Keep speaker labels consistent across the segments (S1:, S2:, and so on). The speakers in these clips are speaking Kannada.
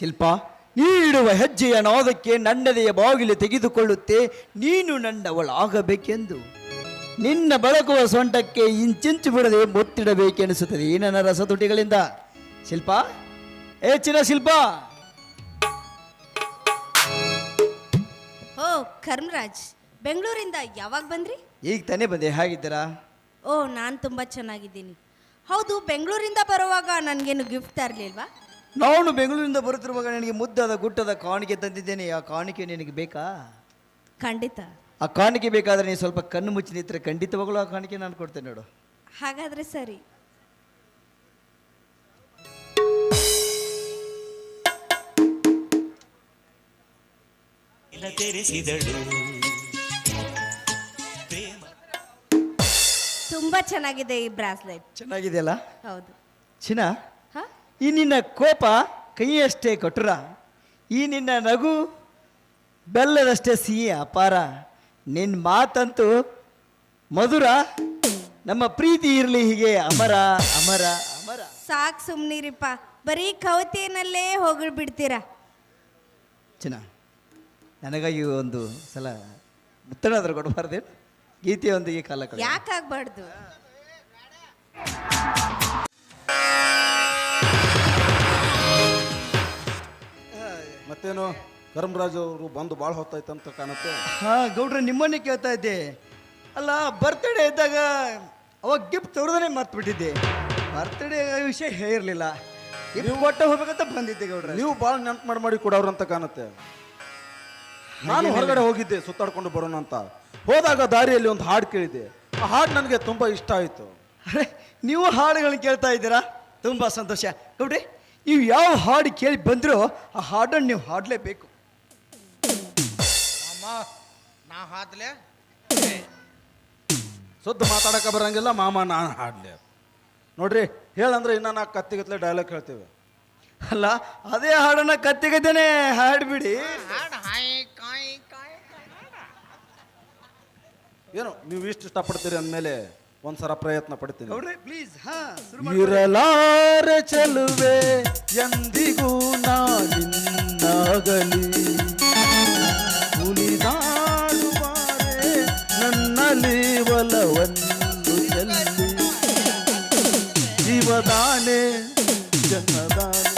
S1: ಶಿಲ್ಪ ನೀಡುವ ಹೆಜ್ಜೆಯ ನಾದಕ್ಕೆ ನನ್ನದೆಯ ಬಾಗಿಲು ತೆಗೆದುಕೊಳ್ಳುತ್ತೆ ನೀನು ನನ್ನವಳಾಗಬೇಕೆಂದು. ನಿನ್ನ ಬಳಕುವ ಸೊಂಟಕ್ಕೆ ಇಂಚಿಂಚು ಬಿಡದೆ ಮುತ್ತಿಡಬೇಕೆನಿಸುತ್ತದೆ. ಏನನ್ನ ನನ್ನ ರಸತುಟಿಗಳಿಂದ ಶಿಲ್ಪ? ಏ ಚಿನ್ನ ಶಿಲ್ಪ!
S2: ಓ ಕರ್ಮರಾಜ್ ಬೆಂಗಳೂರಿಂದ ಯಾವಾಗ ಬಂದ್ರಿ?
S1: ಈಗ ತಾನೇ ಬಂದೆ. ಹೇಗಿದ್ದೀರಾ?
S2: ಓ ನಾನು ತುಂಬ ಚೆನ್ನಾಗಿದ್ದೀನಿ. ಹೌದು ಬೆಂಗಳೂರಿಂದ ಬರುವಾಗ ನನಗೇನು ಗಿಫ್ಟ್ ತರಲಿಲ್ವಾ?
S1: ನಾನು ಬೆಂಗಳೂರಿಂದ ಬರುತ್ತಿರುವಾಗ ನಿನಗೆ ಮುದ್ದಾದ ಗುಟ್ಟದ ಕಾಣಿಕೆ ತಂದಿದ್ದೇನೆ. ಆ ಕಾಣಿಕೆ ನಿನಗೆ ಬೇಕಾ?
S2: ಖಂಡಿತ.
S1: ಆ ಕಾಣಿಕೆ ಬೇಕಾದ್ರೆ ನೀನು ಸ್ವಲ್ಪ ಕಣ್ಣು ಮುಚ್ಚಿ ನಿಂತರೆ ಖಂಡಿತವಾಗಲೂ ಆ ಕಾಣಿಕೆ ನಾನು ಕೊಡ್ತೇನೆ ನೋಡು.
S2: ಹಾಗಾದ್ರೆ ಸರಿ.
S3: ಇಲ್ಲ ತೆರೆಸಿದಳು
S2: ತುಂಬ ಚೆನ್ನಾಗಿದೆ ಈ ಬ್ರಾಸ್ಲೆಟ್.
S1: ಚೆನ್ನಾಗಿದೆಯಲ್ಲ?
S2: ಹೌದು.
S1: ಚಿನ್ನ? ಈ ನಿನ್ನ ಕೋಪ ಕೈಯಷ್ಟೇ ಕಟುರ ಈ ನಿನ್ನ ನಗು ಬೆಲ್ಲದಷ್ಟೇ ಸಿಹಿ ಅಪಾರ. ನಿನ್ನ ಮಾತಂತೂ ಮಧುರ. ನಮ್ಮ ಪ್ರೀತಿ ಇರಲಿ ಹೀಗೆ ಅಮರ ಅಮರ ಅಮರ.
S2: ಸಾಕು ಸುಮ್ಮನಿರಿಪ್ಪ ಬರೀ ಕವತೆಯಲ್ಲೇ ಹೋಗಿ ಬಿಡ್ತೀರಾ?
S1: ನನಗೆ ನನಗಾಗಿ ಒಂದು ಸಲ ಮುತ್ತಣಾದ್ರೂ ಕೊಡಬಾರ್ದೇನು? ಗೀತೆಯೊಂದಿಗೆ ಕಾಲ ಕಳೆಯೋಣ.
S2: ಯಾಕಾಗ್ಬಾರ್ದು?
S4: ಮತ್ತೇನು ಕರ್ಮರಾಜ್ ಅವರು ಬಂದು ಭಾಳ ಅಂತ ಕಾಣುತ್ತೆ.
S1: ಹಾ ಗೌಡ್ರೆ ನಿಮ್ಮನ್ನೇ ಕೇಳ್ತಾ ಇದ್ದೆ. ಅಲ್ಲ ಬರ್ತ್ಡೇ ಇದ್ದಾಗ ಅವಾಗ ಗಿಫ್ಟ್ ತೋರ್ದೇ ಮರ್ತು ಬಿಟ್ಟಿದ್ದೆ ಬರ್ತ್ಡೇ ವಿಷಯ ಹೇಳಿರ್ಲಿಲ್ಲ. ನೀವು ಒಟ್ಟು ಹೋಗ್ಬೇಕಂತ ಬಂದಿದ್ದೆ ಗೌಡ್ರೆ.
S4: ನೀವು ಭಾಳ ನೆನಪು ಮಾಡಿ ಮಾಡಿ ಕೊಡೋರು ಅಂತ ಕಾಣುತ್ತೆ. ನಾನು ಹೊರಗಡೆ ಹೋಗಿದ್ದೆ ಸುತ್ತಾಡ್ಕೊಂಡು ಬರೋಣ ಅಂತ. ಹೋದಾಗ ದಾರಿಯಲ್ಲಿ ಒಂದು ಹಾಡು ಕೇಳಿದೆ. ಆ ಹಾಡು ನನಗೆ ತುಂಬ ಇಷ್ಟ ಆಯಿತು.
S1: ಅರೆ ನೀವು ಹಾಡುಗಳನ್ನ ಕೇಳ್ತಾ ಇದ್ದೀರಾ? ತುಂಬ ಸಂತೋಷ. ಗೌಡ್ರೆ ನೀವು ಯಾವ ಹಾಡು ಕೇಳಿ ಬಂದ್ರೋ ಆ ಹಾಡನ್ನು ನೀವು ಹಾಡಲೇಬೇಕು.
S5: ಅಮ್ಮ ನಾ ಹಾಡಲೆ?
S4: ಸುದ್ದ ಮಾತಾಡಕ್ಕೆ ಬರಂಗಿಲ್ಲ ಮಾಮ ನಾನು ಹಾಡ್ಲೆ. ನೋಡ್ರಿ ಹೇಳಂದ್ರೆ ಇನ್ನ ನಾ ಕತ್ತಿಗತ್ಲೆ ಡೈಲಾಗ್ ಹೇಳ್ತೇವೆ.
S1: ಅಲ್ಲ ಅದೇ ಹಾಡನ್ನ ಕತ್ತಿಗತ್ತೇನೆ ಹಾಡ್ಬಿಡಿ.
S5: ಹಾಡ್ ಹಾಯ್ ಕಾಯ್ ಕಾಯ್
S4: ಏನು ನೀವು ಇಷ್ಟು ಇಷ್ಟಪಡ್ತೀರಿ ಅಂದಮೇಲೆ ಒಂದ್ಸಲ ಪ್ರಯತ್ನ ಪಡ್ತೀನಿ.
S1: ಇರಲಾರ ಪ್ಲೀಸ್ ಹಾ ಶುರು
S4: ಇರಲಾರೆ ಚೆಲುವೆ ಎಂದಿಗೂ ನಾನಿನ್ನಾಗಲಿ. ಕುಣಿದಾಡುವಾರೆ ನನ್ನಲ್ಲಿ ಒಲವನ್ನು ಚೆಲ್ಲಿ. ಜೀವದಾನೆ ಜನದಾನೆ.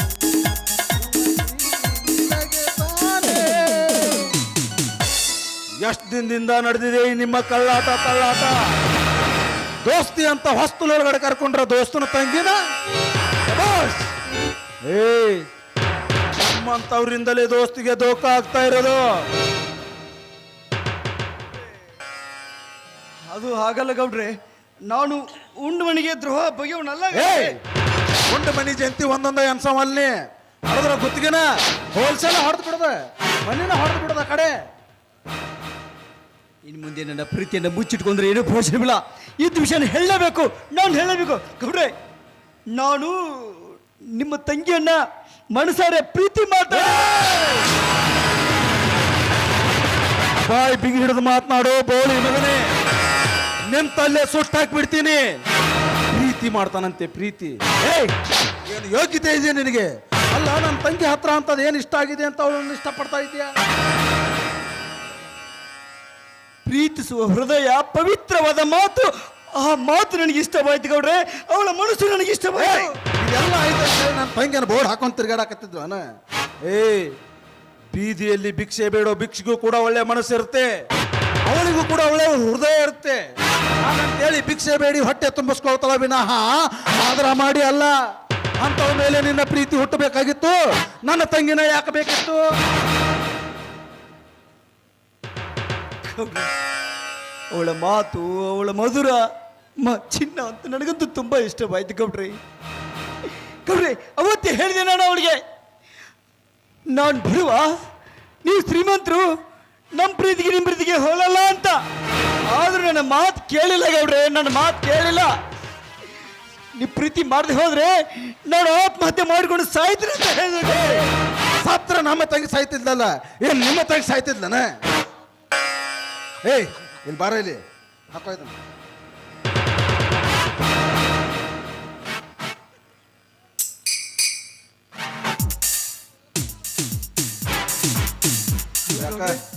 S4: ಎಷ್ಟು ದಿನದಿಂದ ನಡೆದಿದೆ ಈ ನಿಮ್ಮ ಕಳ್ಳಾಟ ಕಳ್ಳಾಟ? ದೋಸ್ತಿ ಅಂತ ಹೊಸ್ತುಲೊಳಗಡೆ ಕರ್ಕೊಂಡ್ರ ದೋಸ್ತನ ತಂಗಿನ ಅಂತವ್ರಿಂದಲೇ ಏ ನಮ್ಮಂತವ್ರಿಂದಲೇ ದೋಸ್ತಿಗೆ ದೋಖ ಆಗ್ತಾ ಇರೋದು.
S1: ಅದು ಹಾಗಲ್ಲ ಗೌಡ್ರೆ ನಾನು ಉಂಡು ಮಣಿಗೆ ದ್ರೋಹ ಬಗೆಯವನಲ್ಲ
S4: ಏ ಉಂಡ ಮನಿ ಜಂತಿ ಒಂದೊಂದ ಎನ್ಸವಲ್ಲಿ ಹೊಡೆದ್ರ ಗುತ್ತಿಗೆನ ಹೋಲ್ಸೇಲ್ ಹೊಡೆದು ಬಿಡದ. ಮನಿನ ಹೊಡೆದು ಬಿಡದ ಕಡೆ.
S1: ಇನ್ನು ಮುಂದೆ ನನ್ನ ಪ್ರೀತಿಯನ್ನು ಮುಚ್ಚಿಟ್ಕೊಂಡ್ರೆ ಏನೂ ಪ್ರಯೋಜನವಿಲ್ಲ ಇದ್ದ ವಿಷಯನ ಹೇಳಲೇಬೇಕು. ನಾನು ಹೇಳಬೇಕು ಗೌಡ್ರೆ ನಾನು ನಿಮ್ಮ ತಂಗಿಯನ್ನ ಮನಸಾರೆ ಪ್ರೀತಿ ಮಾಡ್ತಾ
S4: ಬಾಯಿ ಬಿಗಿ ಹಿಡಿದು ಮಾತನಾಡೋ, ಬೋಳಿ ಮಗನೇ. ನಿಂತಲ್ಲೇ ಸುಟ್ಟು ಹಾಕ್ಬಿಡ್ತೀನಿ. ಪ್ರೀತಿ ಮಾಡ್ತಾನಂತೆ ಪ್ರೀತಿ. ಏಯ್, ಏನು ಯೋಗ್ಯತೆ ಇದೆ ನಿನಗೆ? ಅಲ್ಲ, ನನ್ನ ತಂಗಿ ಹತ್ರ ಅಂತದ್ದು ಏನು ಇಷ್ಟ ಆಗಿದೆ ಅಂತ ಅವಳನ್ನು ಇಷ್ಟಪಡ್ತಾ ಇದೆಯಾ?
S1: ಪ್ರೀತಿಸುವ ಹೃದಯ ಪವಿತ್ರವಾದ ಮಾತು, ಆ ಮಾತು ನನಗೆ ಇಷ್ಟವಾಯ್ತು ಗೌಡ್ರೆ. ಅವಳ ಮನಸ್ಸು ನನಗೆ ಇಷ್ಟವಾಯ್ತು.
S4: ಇದೆಲ್ಲ ತಂಗಿನ ಬೋರ್ಡ್ ಹಾಕೊಂಡು ತಿರ್ಗಾಡಕತ್ತಿದ್ವನ ಏ ಬೀದಿಯಲ್ಲಿ ಭಿಕ್ಷೆ ಬೇಡೋ ಭಿಕ್ಷೆಗೂ ಕೂಡ ಒಳ್ಳೆ ಮನಸ್ಸಿರುತ್ತೆ ಅವಳಿಗೂ ಕೂಡ ಒಳ್ಳೆ ಹೃದಯ ಇರುತ್ತೆ. ಹೇಳಿ ಭಿಕ್ಷೆ ಬೇಡಿ, ಹೊಟ್ಟೆ ತುಂಬಿಸ್ಕೊಳ್ತಾಳ ವಿನಃ ಆದ್ರ ಮಾಡಿ ಅಲ್ಲ. ಅಂತವ ಮೇಲೆ ನಿನ್ನ ಪ್ರೀತಿ ಹುಟ್ಟಬೇಕಾಗಿತ್ತು. ನನ್ನ ತಂಗಿನ ಯಾಕೆ ಬೇಕಿತ್ತು?
S1: ಅವಳ ಮಾತು, ಅವಳ ಮಧುರ, ಮ, ಚಿನ್ನ ಅಂತ ನನಗಂತೂ ತುಂಬ ಇಷ್ಟವಾಯ್ತು ಗೌಡ್ರಿ. ಗೌಡ್ರಿ, ಅವತ್ತು ಹೇಳಿದೆ ನಾನು ಅವಳಿಗೆ. ನಾನು ಬರುವ, ನೀವು ಶ್ರೀಮಂತರು ನಮ್ಮ ಪ್ರೀತಿಗೆ ನಿಮ್ಮ ಪ್ರೀತಿಗೆ ಹೋಗಲ್ಲ ಅಂತ. ಆದರೂ ನನ್ನ ಮಾತು ಕೇಳಿಲ್ಲ ಗೌಡ್ರೆ, ನನ್ನ ಮಾತು ಕೇಳಿಲ್ಲ. ನೀವು ಪ್ರೀತಿ ಮಾಡದೆ ಹೋದ್ರೆ ನಾನು ಆತ್ಮಹತ್ಯೆ ಮಾಡಿಕೊಂಡು ಸಾಯ್ತೀನಿ ಅಂತ ಹೇಳಿದ್ರೆ
S4: ಸತ್ರ ನಮ್ಮ ತಂಗಿ ಸಾಯ್ತಿದ್ಲಲ್ಲ, ಏನ್ ನಿಮ್ಮ ತಂಗಿ ಸಾಯ್ತಿದ್ಲನ? ಏಯ್ ಇಲ್ಲಿ ಬಾರ ಇಲ್ಲಿ. ಹಾಕೋ ಇದನ್ನ.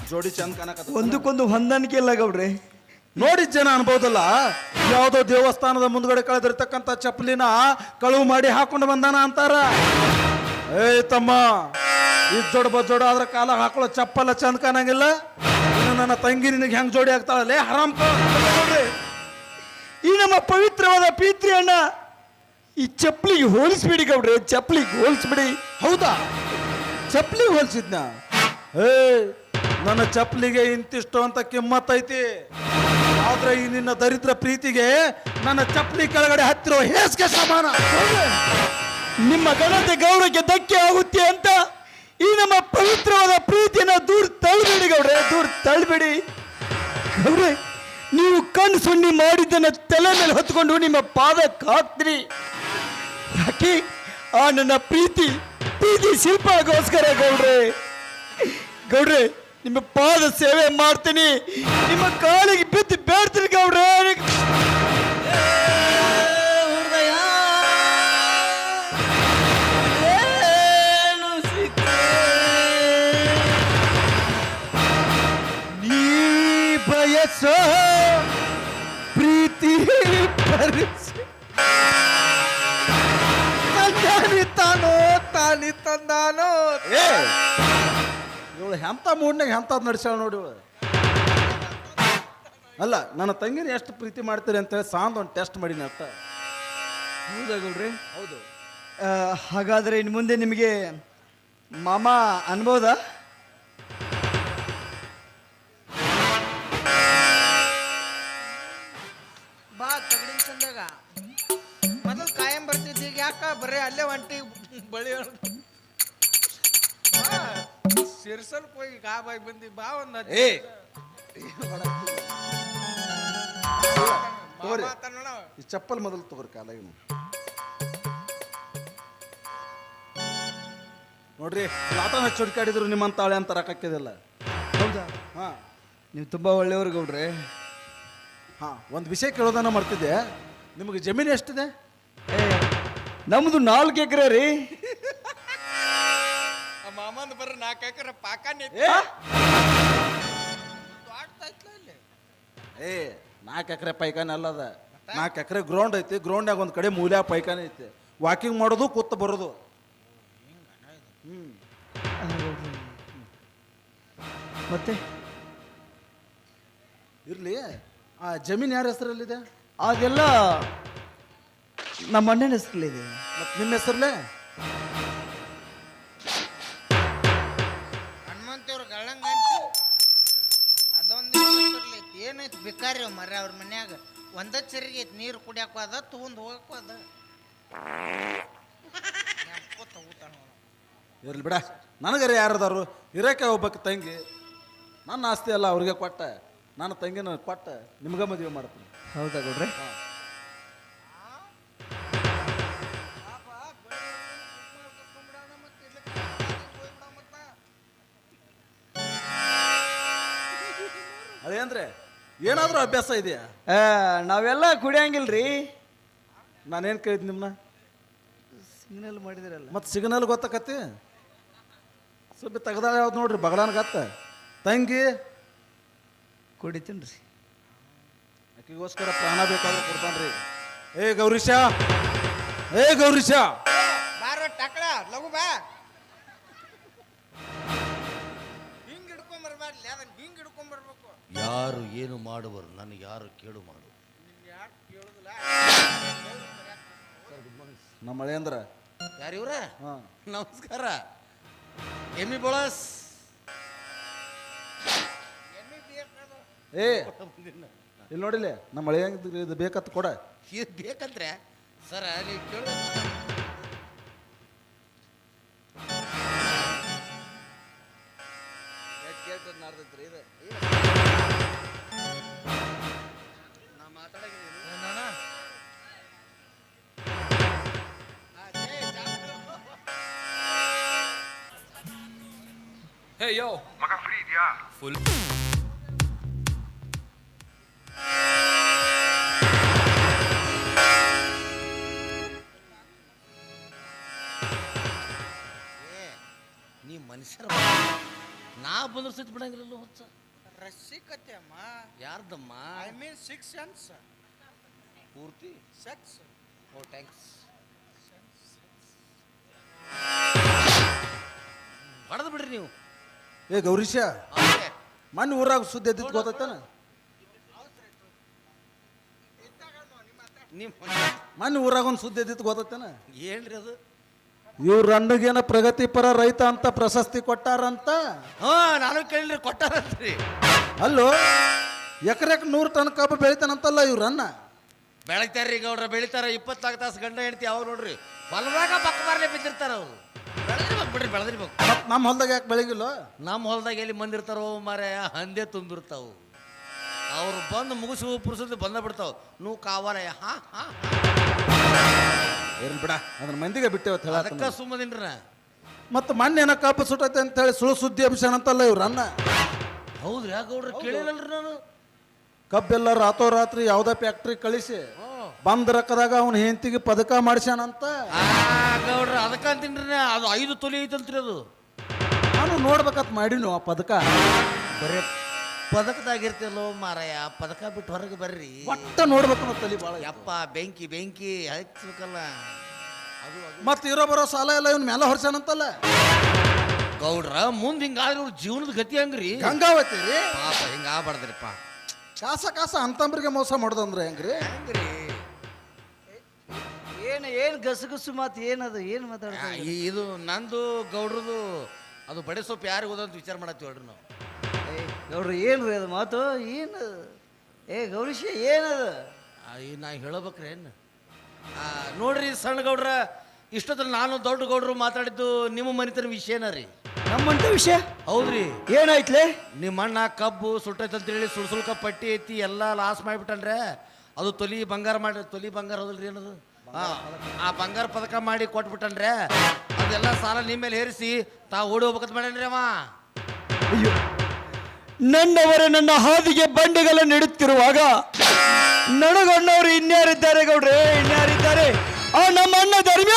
S4: ಜೋಡಿ ಚಂದ ಕಾಣಕತ್ತ
S1: ಒಂದಕ್ಕೊಂದು ಹೊಂದಾಣಿಕೆ ಇಲ್ಲ ಗೌಡ್ರಿ.
S4: ನೋಡಿದ ಜನ ಅನ್ಬೋದಲ್ಲ? ಯಾವುದೋ ದೇವಸ್ಥಾನದ ಮುಂದ್ಗಡೆ ಕಳೆದಿರ್ತಕ್ಕಂಥ ಚಪ್ಪಲಿನ ಕಳುವು ಮಾಡಿ ಹಾಕೊಂಡು ಬಂದಾನ ಅಂತಾರ? ಏಯ್ ತಮ್ಮ ಇದ್ ಜೋಡ ಬಜ್ಜೋಡ ಆದ್ರೆ ಕಾಲ ಹಾಕೊಳ್ಳೋ ಚಪ್ಪಲ್ಲ ಚಂದ ಕಾಣಂಗಿಲ್ಲ? ನನ್ನ ತಂಗಿ ನಿನಗೆ ಹೆಂಗ್ ಜೋಡಿ ಆಗ್ತಾಳಲ್ಲೇ ಹರಾಮ್ ನೋಡ್ರಿ.
S1: ಈ ನಮ್ಮ ಪವಿತ್ರವಾದ ಪೀತ್ರಿ ಅಣ್ಣ ಈ ಚಪ್ಪಲಿಗೆ ಹೋಲಿಸ್ಬಿಡಿ ಗೌಡ್ರೆ, ಚಪ್ಪಲಿಗೆ ಹೋಲಿಸ್ಬಿಡಿ.
S4: ಹೌದಾ? ಚಪ್ಪಲಿ ಹೋಲಿಸಿದ್ನ? ಏ, ನನ್ನ ಚಪ್ಪಲಿಗೆ ಇಂತಿಷ್ಟು ಅಂತ ಕಿಮ್ಮತ್ ಐತಿ. ಆದ್ರೆ ಈ ನಿನ್ನ ದರಿದ್ರ ಪ್ರೀತಿಗೆ ನನ್ನ ಚಪ್ಪಲಿ ಕೆಳಗಡೆ ಹತ್ತಿರೋ ಹೇಸ್ಗೆ ಸಮಾನ.
S1: ನಿಮ್ಮ ಘನತೆ ಗೌರವಕ್ಕೆ ಧಕ್ಕೆ ಆಗುತ್ತೆ ಅಂತ ಈ ನಮ್ಮ ಪವಿತ್ರವಾದ ಪ್ರೀತಿಯನ್ನ ದೂರ ತಳ್ಬೇಡಿ ಗೌಡ್ರೆ, ದೂರ ತಳ್ಳಬೇಡಿ ಗೌಡ್ರೆ, ನೀವು ಕಣ್ಣು ಸುಣ್ಣಿ ಮಾಡಿದ್ದನ್ನ ತಲೆ ಮೇಲೆ ಹೊತ್ಕೊಂಡು ನಿಮ್ಮ ಪಾದಕ್ಕೆ ಹಾಕ್ತೀರಿ ಯಾಕೆ? ಆ ನನ್ನ ಪ್ರೀತಿ ಪ್ರೀತಿ ಶಿಲ್ಪಗೋಸ್ಕರ ಗೌಡ್ರೆ. ಗೌಡ್ರೆ, ನಿಮ್ಮ ಪಾದ ಸೇವೆ ಮಾಡ್ತೀನಿ. ನಿಮ್ಮ ಕಾಲಿಗೆ ಬಿದ್ದು ಬೇಡ್ತೀನಿ ಗೌಡ್ರೆ. ತಾನಿ ತಂದಾನೋ?
S4: ಏ. ಇವಳು ಎಂಥ ಮೂಡ್ನಾಗ ಎಂಥದ್ದು ನಡೆಸ್ಯಾಳ ನೋಡಿ ಇವಳು. ಅಲ್ಲ ನನ್ನ ತಂಗಿನ ಎಷ್ಟು ಪ್ರೀತಿ ಮಾಡ್ತೀರಿ ಅಂತೇಳಿ ಸಾಂದ್ ಒಂದು ಟೆಸ್ಟ್ ಮಾಡೀನಿ ಅರ್ಥ
S1: ಹೌದಾ. ಗೌಡ್ರೆ
S4: ಹೌದು
S1: ಹಾಗಾದ್ರೆ ಇನ್ನು ಮುಂದೆ ನಿಮಗೆ ಮಾಮ ಅನ್ಬೋದಾ?
S5: ಸಿರ್ಸಲ್ ಹೋಗಿ ಗಾಬಾಗಿ ಬಂದಿ ಬಾ ಒಂದ್ ಹತ್ತು
S4: ಏ. ಈ ಚಪ್ಪಲ್ ಮೊದಲು ತಗೋರಿ ಕಾಲಾಗ ನೋಡ್ರಿ ಲಾಟನ ಚುಡ್ಕಾಡಿದ್ರು ನಿಮ್ಮ ತಾಳೆ ಅಂತ ರೊಕ್ಕಕ್ಕಿದಿಲ್ಲ
S1: ಹೌದಾ?
S4: ಹಾ.
S1: ನೀವು ತುಂಬಾ ಒಳ್ಳೆಯವರು ಗೌಡ್ರೆ.
S4: ಹಾ ಒಂದು ವಿಷಯ ಕೇಳೋದನ್ನ ಮಾಡ್ತಿದ್ದೆ. ನಿಮಗೆ ಜಮೀನು ಎಷ್ಟಿದೆ?
S1: ಏ, ನಮ್ದು ನಾಲ್ಕು ಎಕರೆ ರೀ.
S5: ನಾಲ್ಕು ಎಕರೆ ಪಾಕ
S4: ಏ?
S5: ದಾಟ್ತೈತ್ಲ ಇಲ್ಲಿ?
S4: ಏ ನಾಲ್ಕು ಎಕರೆ ಪೈಖಾನೆ ಅಲ್ಲದ ನಾಲ್ಕು ಎಕರೆ ಗ್ರೌಂಡ್ ಐತಿ ಗ್ರೌಂಡ್ನಾಗ ಒಂದು ಕಡೆ ಮೂಲ್ಯ ಪೈಖಾನೆ ಐತಿ. ವಾಕಿಂಗ್ ಮಾಡೋದು ಕೂತ್ ಬರೋದು. ಹ್ಮ್.
S1: ಮತ್ತೆ?
S4: ಇರ್ಲಿ ಆ ಜಮೀನ್ ಯಾರ ಹೆಸರಲ್ಲಿದೆ?
S1: ಅದೆಲ್ಲ ನಮ್ಮ ಅಣ್ಣನ ಹೆಸರಲ್ಲಿದೆ.
S4: ಮತ್ತೆ ನಿಮ್ಮ ಹೆಸರಲ್ಲೇ?
S5: ಹೆಸರ್ಲೈತಿ ಬಿಕಾರಿ ಮರ ಅವ್ರ ಮನ್ಯಾಗ. ಒಂದ ಚರಿಗೆ ಐತಿ ನೀರು ಕುಡಿಯಾಕ ಅದ ತಗೊಂಡ್ ಹೋಗಕ್ಕೂ ಅದ.
S4: ಇರ್ಲಿ ಬಿಡ. ನನಗರ ಯಾರದಾರು ಇರಕ್ಕೆ ಒಬ್ಬಕ್ಕೆ ತಂಗಿ ನನ್ನ ಆಸ್ತಿ ಅಲ್ಲ ಅವ್ರಿಗೆ ಕೊಟ್ಟ ನನ್ನ ತಂಗಿನ ಕೊಟ್ಟ ನಿಮ್ಗೆ ಮದುವೆ ಮಾಡ್ತೀನಿ.
S1: ಹೌದಾ ಗೌಡ್ರೆ?
S4: ಏನಾದರೂ ಅಭ್ಯಾಸ ಇದೆಯಾ?
S1: ಆ, ನಾವೆಲ್ಲ ಕುಡಿಯಂಗಿಲ್ರಿ.
S4: ನಾನೇನು ಕೇಳಿದ್ ನಿಮ್ಮನ್ನ
S1: ಸಿಗ್ನಲ್ ಮಾಡಿದಿರಲ್ಲ.
S4: ಮತ್ತೆ ಸಿಗ್ನಲ್ ಗೊತ್ತಾಕತಿ ಸ್ವಲ್ಪ ತೆಗ್ದಾಳ ಯಾವ್ದು ನೋಡ್ರಿ ಬಗಲಾನ ಗತ್ತ. ತಂಗಿ.
S1: ಕುಡಿತೀನಿ ರೀ
S4: ಆಕಿಗೋಸ್ಕರ ಪ್ರಾಣ ಬೇಕಾದ್ರೆ ಕೊಡ್ತಾನ್ರಿ. ಏ ಗೌರೀಶ ಏ ಗೌರೀಶ.
S5: ಬಾರೋ ಟಕಳ ಲಘು ಬಾ.
S3: ಯಾರು ಏನು ಮಾಡುವರು ನನಗೆ ಯಾರು ಕೇಳು ಮಾಡು.
S5: ಯಾಕೆ ಕೇಳುದಿಲ್ಲ
S4: ನಮ್ಮ ಮಳೆಯಂದ್ರ
S3: ಯಾರು ಇವ್ರ
S4: ಹಾಂ.
S3: ನಮಸ್ಕಾರ. ಎಮ್ಮಿ ಬಳಸ್.
S5: ಎಮ್ಮಿ ಬೇಕು
S4: ಏ ಇಲ್ಲಿ ನೋಡಿಲ್ಲ ನಮ್ಮ ಮಳೆ ಇದು ಬೇಕತ್ ಕೊಡ.
S3: ಇದು ಬೇಕಂದ್ರೆ ಸರ ನೀವು ಕೇಳು ನಾ
S6: Hey yo.
S7: ಮಗ ಫ್ರೀ ಇದೆಯಾ
S6: Full.
S3: ಏ ನೀ ಮನುಷ್ಯರ ನಾ ಬಂದ್ರೆ ಸಹಿತ ಬಿಡಂಗಿಲ್ಲ ಹೊಚ್ಚ.
S5: ರಸಿಕತೆ ಅಮ್ಮ
S3: ಯಾರ್ದಮ್ಮ?
S5: ಐ ಮೀನ್ ಸಿಕ್ಸ್ ಸೆನ್ಸ್
S3: ಪೂರ್ತಿ?
S5: ಸೆಕ್ಸ್
S3: ಓ ಥ್ಯಾಂಕ್ಸ್ ಹೊಡೆದು ಬಿಡ್ರಿ ನೀವು.
S4: ಏ ಗೌರೀಶ. ಮಣ್ಣು ಊರಾಗ ಸುದ್ದಿ ಎದ್ದಿದ್ದು ಗೊತ್ತೈತನ?
S3: ನಿಮ್ಮ
S4: ಮಣ್ಣು ಊರಾಗ ಒಂದು ಸುದ್ದಿ ಎದ್ದಿದ್ದು ಗೊತ್ತೈತನ?
S3: ಏನ್ರಿ ಅದು?
S4: ಇವ್ರ ಅಣ್ಣಗೇನ ಪ್ರಗತಿಪರ ರೈತ ಅಂತ ಪ್ರಶಸ್ತಿ ಕೊಟ್ಟಾರಂತ?
S3: ಹಾ ನಾನು ಕೇಳಿರಿ ಕೊಟ್ಟಾರಂತ್ರಿ.
S4: ಅಲ್ಲೋ ಎಕರೆಕ್ ನೂರು ಟನ್ ಕಬ್ಬು ಬೆಳಿತಾನಂತಲ್ಲ ಇವ್ರನ್ನ
S3: ಬೆಳಿತಾರ್ರಿ ಗೌಡ್ರ ಬೆಳಿತಾರ ಇಪ್ಪತ್ನಾಲ್ಕು ತಾಸು ಗಂಡ ಹೆಂಡತಿ ಅವ್ರು ನೋಡ್ರಿ. ಹೊಲದಾಗ ಪಕ್ಕ ಬಾರಲೆ ಬಿದ್ದಿರ್ತಾರ ಅವರು. ಬಿಡ್ರಿ ಬೆಳೆದಿರ್ಬೇಕು.
S4: ಮತ್ ನಮ್ಮ ಹೊಲ್ದಾಗ ಯಾಕೆ ಬೆಳಗಿಲ್ಲ?
S3: ನಮ್ಮ ಹೊಲದಾಗ ಎಲ್ಲಿ ಮಂದಿರ್ತಾರೋ ಮಾರೆ ಹಂದೆ ತುಂಬಿರ್ತಾವು. ಅವ್ರು ಬಂದು ಮುಗಿಸು ಪುರುಸದ್ದು ಬಂದ ಬಿಡ್ತಾವ. ನೂ ಕಾವಾಲಯ ಹಾ ಹಾ
S4: ಇರ್ಲಿ ಬಿಡ ಅದನ್ನ ಮಂದಿಗೆ ಬಿಟ್ಟೇವ ಹೇಳ
S3: ಅದಕ್ಕ ಸುಮ್ಮದಿನ್ರಿ
S4: ಮತ್ತೆ ಮೊನ್ನೆ ಏನೋ ಕಬ್ಬು ಸುಟ್ಟೈತೆ ಅಂತ ಹೇಳಿ ಸುಳ್ಳು ಸುದ್ದಿ ಅಭಿಷಾನಂತಲ್ಲ ಇವ್ರನ್ನ
S3: ಹೌದ್ರಿ ಯಾಕೆ ಗೌಡ್ರ? ಕೇಳಿಲ್ಲಲ್ರಿ ನಾನು.
S4: ಕಬ್ಬೆಲ್ಲ ರಾತ್ರೋರಾತ್ರಿ ಯಾವುದೇ ಫ್ಯಾಕ್ಟ್ರಿ ಕಳಿಸಿ. ಬಂದ್ ರೊಕ್ಕದಾಗ ಅವನ ಹೆಂಡತಿಗೆ ಪದಕ ಮಾಡಿಸ್ಯಾನಂತ.
S3: ಆ ಗೌಡ್ರ ಅದಕ್ಕೆ ಅದು ಐದು ತೊಲಿ ಐತಂತ್ರಿ ಅದು.
S4: ನಾನು ನೋಡ್ಬೇಕಂತ ಮಾಡಿನು ಆ ಪದಕ?
S3: ಬರೇ ಪದಕದಾಗಿರ್ತಿಲ್ಲೋ ಮಾರಾಯ ಪದಕ ಬಿಟ್ಟು ಹೊರಗೆ ಬರ್ರಿ.
S4: ಒಟ್ಟ ನೋಡ್ಬೇಕು ತಲಿ ಭಾಳ
S3: ಯಪ್ಪ ಬೆಂಕಿ ಬೆಂಕಿ ಹಚ್ಚಬೇಕಲ್ಲ ಅದು
S4: ಮತ್ತೆ ಇರೋ ಬರೋ ಸಾಲ ಎಲ್ಲ ಇವನ್ ಮೇಲೆ ಹೊರ್ಸ್ಯಾನಂತಲ್ಲ?
S3: ಗೌಡ್ರ ಮುಂದೆ ಹಿಂಗಾದ್ರೆ ಇವ್ರ ಜೀವನದ ಗತಿ ಹಂಗ್ರಿ?
S4: ಗಂಗಾವತಿ ರೀ?
S3: ಪಾಪ
S4: ಕಾಸ ಕಾಸ ಅಂತಂಬ್ರಿಗೆ ಮೋಸ ಮಾಡೋದಂದ್ರೆ ಹೆಂಗ್ರಿ?
S3: ಹೆಂಗ್ರಿ?
S1: ಏನು ಏನು ಗಸಗಸು ಮಾತು ಏನದು ಏನು ಮಾತಾಡ್ತಾ
S3: ಏನು ಈ- ಇದು ನಂದು ಗೌಡ್ರದು ಅದು ಬಡೆ ಸೊಪ್ಪು ಯಾರಿಗೆ ಹೋದಂತ ವಿಚಾರ ಮಾಡತ್ತೀವಿ ಹೇಳ್ರಿ ನಾವು.
S1: ಏ ಗೌಡ್ರಿ ಏನು ರೀ ಅದು ಮಾತು? ಏನು ಏ ಗೌರೀಶ ಏನದು
S3: ಆ, ಈ ನಾ ಹೇಳಬೇಕ್ರೇನು ನೋಡ್ರಿ ಸಣ್ಣ ಗೌಡ್ರ ಇಷ್ಟೊತ್ತಲ್ಲಿ ನಾನು ದೊಡ್ಡ ಗೌಡ್ರು ಮಾತಾಡಿದ್ದು ನಿಮ್ಮ ಮನಿತನ ವಿಷಯನ ರೀ?
S1: ನಮ್ಮಂತ ವಿಷಯ?
S3: ಹೌದ್ರಿ.
S1: ಏನಾಯ್ತಲೆ?
S3: ನಿಮ್ಮ ಅಣ್ಣ ಕಬ್ಬು ಸುಟ್ಟೈತೆ ಅಂತೇಳಿ ಹೇಳಿ ಸುಳ್ಕ ಪಟ್ಟಿ ಐತಿ ಎಲ್ಲ ಲಾಸ್ ಮಾಡಿಬಿಟ್ಟನ್ರೆ ಅದು ತೊಲಿ ಬಂಗಾರ ಮಾಡಿ ತೊಲಿ ಬಂಗಾರ ಹೌದಲ್ರಿ ಏನದು? ಆ, ಬಂಗಾರ ಪದಕ ಮಾಡಿ ಕೊಟ್ಬಿಟ್ಟನ್ರೆ ಅದೆಲ್ಲ ಸಾಲ ನಿಮ್ಮ ಮೇಲೆ ಹೇರಿಸಿ ತಾ ಓಡಿ ಹೋಗ್ಬೇಕಂತ ಮಾಡ್ಯಾನ್ರಿ ಅವ.
S1: ಅಯ್ಯೋ ನನ್ನವರೇ ನನ್ನ ಹಾದಿಗೆ ಬಂಡೆಗಳ ನೆಡುತ್ತಿರುವಾಗ ನನಗಣ್ಣವರು ಇನ್ಯಾರಿದ್ದಾರೆ ಗೌಡ್ರೆ? ಇನ್ಯಾರಿದ್ದಾರೆ? ಆ ನಮ್ಮ ಅಣ್ಣ ಧರ್ಮ್ಯ!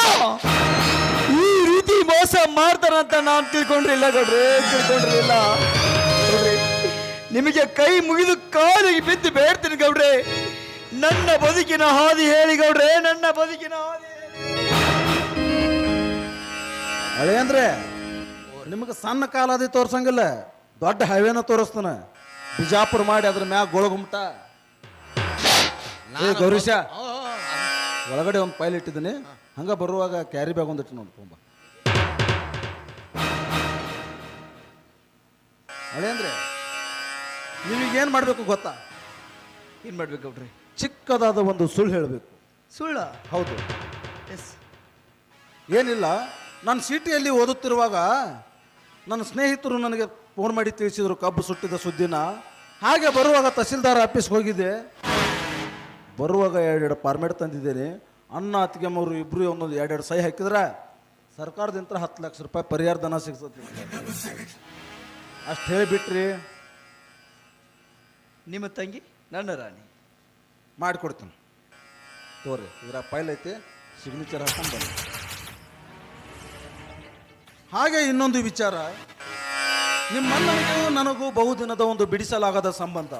S1: ಈ ರೀತಿ ಮೋಸ ಮಾಡ್ತಾರಂತ ನಾನು ತಿಳ್ಕೊಂಡ್ರಿಲ್ಲ ಗೌಡ್ರೆ ತಿಳ್ಕೊಂಡ್ರಿಲ್ಲ ನಿಮಗೆ ಕೈ ಮುಗಿದು ಕಾಲಿಗೆ ಬಿದ್ದು ಬೇಡ್ತೀನಿ ಗೌಡ್ರೆ. ನನ್ನ ಬದುಕಿನ ಹಾದಿ ಹೇಳಿ ಗೌಡ್ರೆ ನನ್ನ ಬದುಕಿನ ಹಾದಿ ಹೇಳಿ.
S4: ಅಂದ್ರೆ ನಿಮಗೆ ಸಣ್ಣ ಕಾಲಾದಿ ತೋರ್ಸಂಗಿಲ್ಲ ದೊಡ್ಡ ಹೈವೇನ ತೋರಿಸ್ತಾನ. ಬಿಜಾಪುರ ಮಾಡಿ ಅದ್ರ ಮ್ಯಾಗ ಗೊಳಗುಮ್ಟ ಏ ಗೌರೀಶ ಒಳಗಡೆ ಒಂದು ಪೈಲ್ ಇಟ್ಟಿದ್ದೀನಿ. ಹಂಗ ಬರುವಾಗ ಕ್ಯಾರಿ ಬ್ಯಾಗ್ ಒಂದಿಟ್ಟು ನೋಡಿ ತುಂಬ. ಹಳೆ ಅಂದ್ರೆ ನಿಮಗೇನು ಮಾಡಬೇಕು ಗೊತ್ತಾ?
S1: ಏನು ಮಾಡ್ಬೇಕು ಗೌಡ್ರೆ?
S4: ಚಿಕ್ಕದಾದ ಒಂದು ಸುಳ್ಳು ಹೇಳಬೇಕು.
S1: ಸುಳ್ಳ?
S4: ಹೌದು.
S1: ಎಸ್
S4: ಏನಿಲ್ಲ ನಾನು ಸಿಟಿಯಲ್ಲಿ ಓದುತ್ತಿರುವಾಗ ನನ್ನ ಸ್ನೇಹಿತರು ನನಗೆ ಫೋನ್ ಮಾಡಿ ತಿಳಿಸಿದರು ಕಬ್ಬು ಸುಟ್ಟಿದ ಸುದ್ದಿನ. ಹಾಗೆ ಬರುವಾಗ ತಹಸೀಲ್ದಾರ್ ಆಫೀಸ್ಗೆ ಹೋಗಿದ್ದೆ. ಬರುವಾಗ ಎರಡೆರಡು ಫಾರ್ಮೇಟ್ ತಂದಿದ್ದೇನೆ. ಅಣ್ಣ ಅತ್ತಿಗೆಮ್ಮವರು ಇಬ್ಬರು ಒಂದೊಂದು ಎರಡೆರಡು ಸಹಿ ಹಾಕಿದ್ರೆ ಸರ್ಕಾರದಿಂದ ಹತ್ತು ಲಕ್ಷ ರೂಪಾಯಿ ಪರಿಹಾರ ಧನ ಸಿಗ್ತದೆ. ಅಷ್ಟು ಹೇಳಿಬಿಟ್ರಿ.
S1: ನಿಮ್ಮ ತಂಗಿ ನನ್ನ ರಾಣಿ.
S4: ಮಾಡಿಕೊಡ್ತೀನಿ. ತೋರಿ ಇದ್ರ ಫೈಲ್ ಐತಿ ಸಿಗ್ನೇಚರ್ ಹಾಕೊಂಡು ಬನ್ನಿ ಹಾಗೆ ಇನ್ನೊಂದು ವಿಚಾರ. ನಿಮ್ಮನ್ನನಿಗೂ ನನಗೂ ಬಹುದಿನದ ಒಂದು ಬಿಡಿಸಲಾಗದ ಸಂಬಂಧ.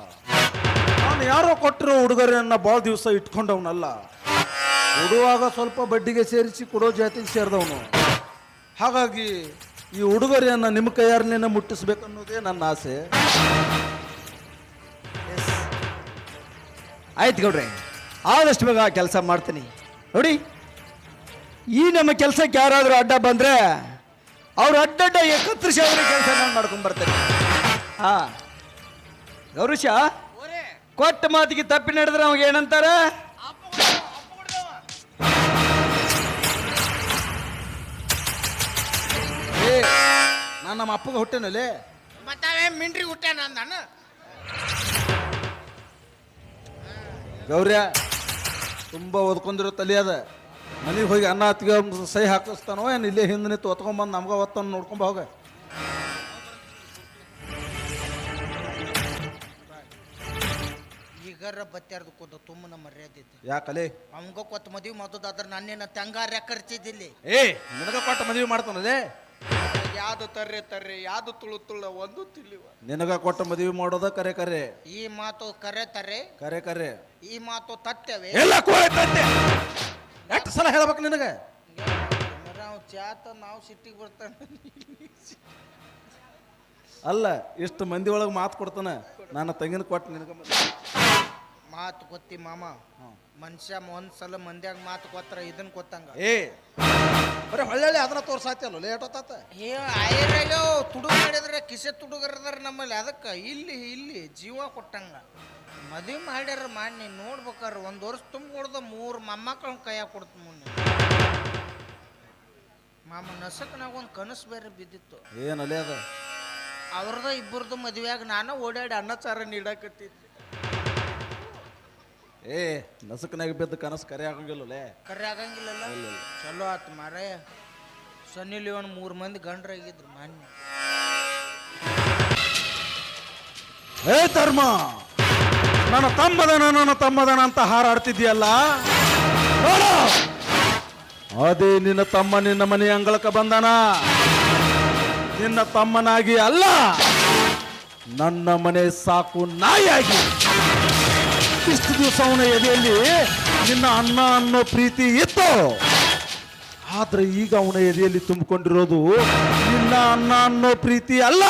S4: ನಾನು ಯಾರೋ ಕೊಟ್ಟಿರೋ ಉಡುಗೊರೆಯನ್ನು ಭಾಳ ದಿವಸ ಇಟ್ಕೊಂಡವನಲ್ಲ. ಕೊಡುವಾಗ ಸ್ವಲ್ಪ ಬಡ್ಡಿಗೆ ಸೇರಿಸಿ ಕೊಡೋ ಜಾತಿಗೆ ಸೇರಿದವನು. ಹಾಗಾಗಿ ಈ ಉಡುಗೊರೆಯನ್ನು ನಿಮ್ಮ ಕೈಯಾರನ್ನೇ ಮುಟ್ಟಿಸ್ಬೇಕನ್ನೋದೇ ನನ್ನ ಆಸೆ.
S1: ಆಯ್ತು ಗೌಡ್ರೆ ಆದಷ್ಟು ಬೇಗ ಕೆಲಸ ಮಾಡ್ತೀನಿ. ನೋಡಿ ಈ ನಮ್ಮ ಕೆಲಸಕ್ಕೆ ಯಾರಾದರೂ ಅಡ್ಡ ಬಂದರೆ ಅವ್ರು ಅಡ್ಡಡ್ಡ ಕತ್ತರಿಸಿ ಅವ್ರ ಕೆಲಸ ನಾನು ಮಾಡ್ಕೊಂಡು ಬರ್ತೇನೆ. ಹಾ. ಗೌರೀಶ ಕೊಟ್ಟ ಮಾತಿಗೆ ತಪ್ಪಿ ನಡೆದ್ರೆ ಅವಾಗ ಏನಂತಾರೆ?
S4: ಏ ನಾನು ನಮ್ಮ ಅಪ್ಪಗೆ ಹುಟ್ಟೇನಲ್ಲಿ?
S5: ಮತ್ತಾವೇ ಮಿಂಡ್ರಿ ಹುಟ್ಟ್ಯಾನ ನಾನು
S4: ಗೌರ್ಯ ತುಂಬ ಓದ್ಕೊಂಡಿರೋ ತಲೆ ಅದ. ಮನೆಗೆ ಹೋಗಿ ಅನ್ನ ಹತ್ತಿಗೆ ಸಹಿ ಹಾಕಿಸ್ತಾನೋ ಏನು ಇಲ್ಲೇ ಹಿಂದೆ ನಿಂತು ಒತ್ಕೊಂಬಂದು ನಮ್ಗೆ ಒತ್ತನ್ನು ನೋಡ್ಕೊಂಬ ಹೋಗ.
S5: ಈಗರ ಬತ್ತಾರ್ದು ಕೂತ ತುಂಬ ನಮ್ಮ ಮರ್ಯಾದೆ ಐತಿ
S4: ಯಾಕಲೆ?
S5: ಅವಂಗ ಕೊತ್ತ ಮದುವೆ ಮಾಡೋದಾದ್ರೆ ನನ್ನೇನ ತಂಗಾರ ಖರ್ಚಿದ್ದಿಲ್ಲಿ
S4: ಏ ನಿನಗ ಕೊಟ್ಟು ಮದುವೆ ಮಾಡ್ತಾನಲ್ಲೇ?
S5: ಯಾವ್ದು ತರ್ರೆ ತರ್ರೆ ಯಾವ್ದು ತುಳು ತುಳ ಒಂದು ತಿಳಿವ.
S4: ನಿನಗ ಕೊಟ್ಟ ಮದುವೆ ಮಾಡೋದ ಕರೆ ಕರೆ.
S5: ಈ ಮಾತು ಕರೆ ತರ್ರೆ.
S4: ಕರೆ ಕರೆ.
S5: ಈ ಮಾತು ತತ್ತೇವೆ.
S4: ಎಲ್ಲ ಕೋಯ್ತಂತೆ ಎಷ್ಟು ಸಲ ಹೇಳ್ಬೇಕು ನಿನಗೆ?
S5: ನಾವು ಚಾತ ನಾವು ಸಿಟ್ಟಿಗೆ ಬರ್ತಾನ.
S4: ಅಲ್ಲ ಇಷ್ಟು ಮಂದಿ ಒಳಗೆ ಮಾತು ಕೊಡ್ತಾನೆ. ನನ್ನ ತಂಗಿನ ಕೊಟ್ಟು ನಿನಗ
S5: ಮಾತು ಗೊತ್ತಿ ಮಾಮ. ಮನುಷ್ಯ ಒಂದ್ಸಲ ಮಂದ್ಯಾಗ ಮಾತು ಕೊತ್ತರ ಇದನ್ ಕೊತ್ತಂಗ
S4: ಏ ಬರೀ ಹೊಳ್ಳೆ ಅದನ್ನ ತೋರ್ಸಾತಿಯಲ್ಲ ಲೇಟ್ ಹೊತ್ತಾತ.
S5: ಏ ಆಯ್ರಾಗ್ಯೋ ತುಡು ಮಾಡಿದ್ರೆ ಕಿಸೆ ತುಡುಗರದಾರ ನಮ್ಮಲ್ಲಿ ಅದಕ್ಕೆ ಇಲ್ಲಿ ಇಲ್ಲಿ ಜೀವ ಕೊಟ್ಟಂಗ. ಮದುವೆ ಮಾಡ್ಯಾರ ಮಾಡಿ ನೋಡ್ಬೇಕಾರ ಒಂದು ವರ್ಷ ತುಂಬ ಕೊಡ್ದ ಮೂರು ಮೊಮ್ಮಕ್ಕಳ ಕೈಯಾಗ ಕೊಡ್ತ ಮುನ್ನ ಮಾಮ ನಸಕ್ನಾಗ ಒಂದು ಕನಸು ಬೇರೆ ಬಿದ್ದಿತ್ತು.
S4: ಏನಲ್ಲೇ ಅದ?
S5: ಅವ್ರದ ಇಬ್ಬರದು ಮದುವೆಯಾಗ ನಾನು ಓಡಾಡಿ ಅನ್ನಚಾರ ನೀಡಕತ್ತಿದ್ದೆ.
S4: ಏ ನಸುಕನಾಗ ಬಿದ್ದ ಕನಸು ಕರೆ ಆಗಂಗಿಲ್ಲಲೇ?
S5: ಕರೆ ಆಗಂಗಿಲ್ಲ ಚಲೋ ಆತು ಮಾರಾಯ ಸನ್ನಿ ಲಿಯೋನ್ ಮೂರು ಮಂದಿ ಗಂಡ್ರಾಗಿದ್ರು ಮಾನ್ಯ.
S4: ಏ ಧರ್ಮ ನನ್ನ ತಮ್ಮದನ ನನ್ನ ತಮ್ಮದನ ಅಂತ ಹಾರಾಡ್ತಿದ್ಯಲ್ಲ ನೋಡು. ಅದೇ ನಿನ್ನ ತಮ್ಮ ನಿನ್ನ ಮನೆ ಅಂಗಳಕ ಬಂದನ. ನಿನ್ನ ತಮ್ಮನಾಗಿ ಅಲ್ಲ ನನ್ನ ಮನೆ ಸಾಕು ನಾಯಿಯಾಗಿ. ಇಷ್ಟು ದಿವಸ ಅವನ ಎದೆಯಲ್ಲಿ ನಿನ್ನ ಅನ್ನ ಅನ್ನೋ ಪ್ರೀತಿ ಇತ್ತು. ಆದ್ರೆ ಈಗ ಅವನ ಎದೆಯಲ್ಲಿ ತುಂಬಿಕೊಂಡಿರೋದು ನಿನ್ನ ಅನ್ನ ಅನ್ನೋ ಪ್ರೀತಿ ಅಲ್ಲ.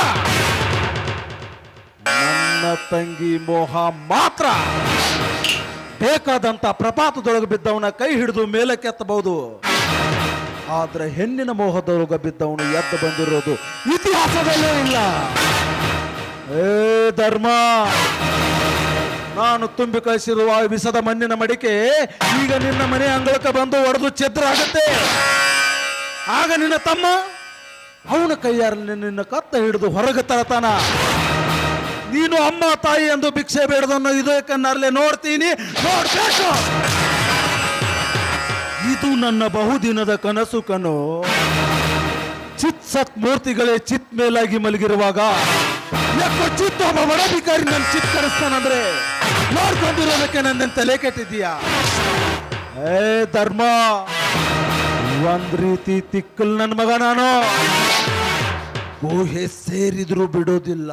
S4: ನನ್ನ ತಂಗಿ ಮೋಹ ಮಾತ್ರ. ಬೇಕಾದಂತ ಪ್ರಪಾತದೊಳಗೆ ಬಿದ್ದವನ ಕೈ ಹಿಡಿದು ಮೇಲಕ್ಕೆತ್ತಬಹುದು ಆದ್ರೆ ಹೆಣ್ಣಿನ ಮೋಹದೊಳಗೆ ಬಿದ್ದವನು ಎದ್ದು ಬಂದಿರೋದು ಇತಿಹಾಸದಲ್ಲೇ ಇಲ್ಲ. ಏ ಧರ್ಮ ನಾನು ತುಂಬಿ ಕಳಿಸಿರುವ ಆ ವಿಸದ ಮಣ್ಣಿನ ಮಡಿಕೆ ಈಗ ನಿನ್ನ ಮನೆ ಅಂಗಳಕ್ಕೆ ಬಂದು ಒಡೆದು ಛಿದ್ರ ಆಗುತ್ತೆ. ಆಗ ನಿನ್ನ ತಮ್ಮ ಅವನ ಕೈಯಾರಲ್ಲಿ ನಿನ್ನ ಕತ್ತ ಹಿಡಿದು ಹೊರಗೆ ತರತಾನ. ನೀನು ಅಮ್ಮ ತಾಯಿ ಎಂದು ಭಿಕ್ಷೆ ಬೇಡದನ್ನು ಇದಕ್ಕನ್ನರ್ಲೆ ನೋಡ್ತೀನಿ. ನೋಡ್ಬೇಕು. ಇದು ನನ್ನ ಬಹುದಿನದ ಕನಸು ಕನು ಚಿತ್ ಸತ್ ಮೂರ್ತಿಗಳೇ ಚಿತ್ ಮೇಲಾಗಿ ಮಲಗಿರುವಾಗ ಚಿತ್ ಒಬ್ಬ ಬಡಾಧಿಕಾರಿ ನನ್ನ ಚಿತ್ ಕರೆಸ್ತಾನಂದ್ರೆ ನೋಡ್ಕೊಂಡಿರೋದಕ್ಕೆ ನನ್ನ ತಲೆ ಕೆಟ್ಟಿದೀಯಾ ಏ ಧರ್ಮ, ಒಂದ್ ರೀತಿ ತಿಕ್ಕಲ್ ನನ್ನ ಮಗ ನಾನು. ಊಹೆ ಸೇರಿದ್ರು ಬಿಡೋದಿಲ್ಲ.